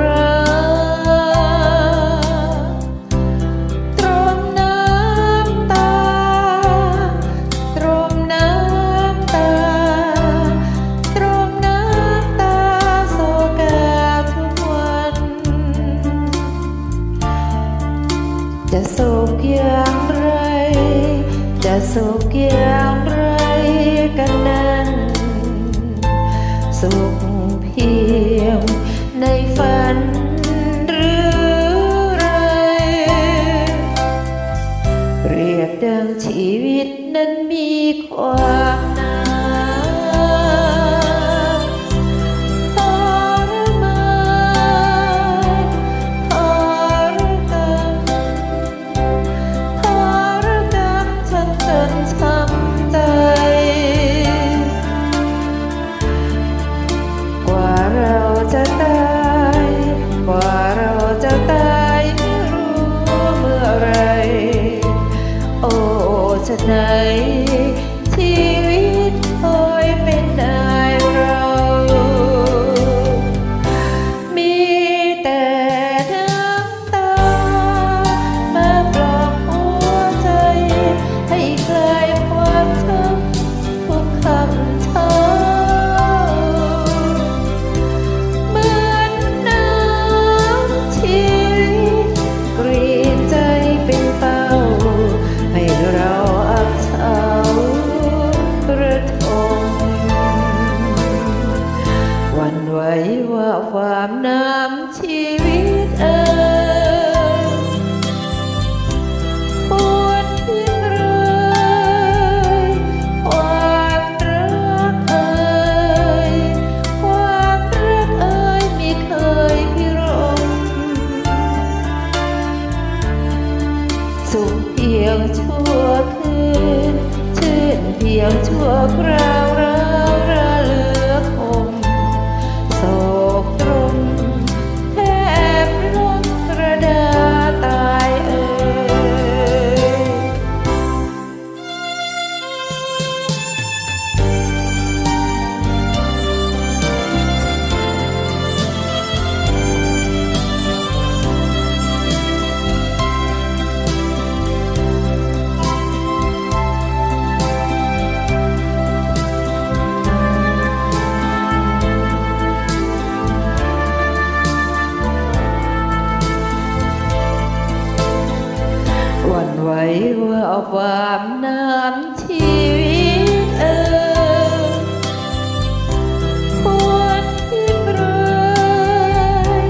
รามน้ำตา ตรมน้ำตา ตรมน้ำตาโศกาทุกวัน จะสุขอย่างไร จะสุขอย่างไร วิตนั้นมีความ ชะไหนชี นไหวว่าความน้ำชีวิตเอ่ยควรพิรายความรักเอ่ยความรักเอ่ยมีเคยพิรมสุขเพียงชั่วคืนชื่นเพียงชั่วคราวรา ไหวว่าความน้ำชีวิตเอ่ยควรพิปรย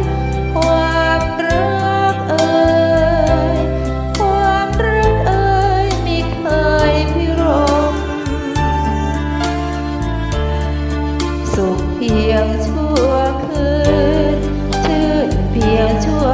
ความรักเอ่ยความรักเอ่ยมีเคยพิรม สุขเพียงชั่วคืนชื่นเพียงชั่ว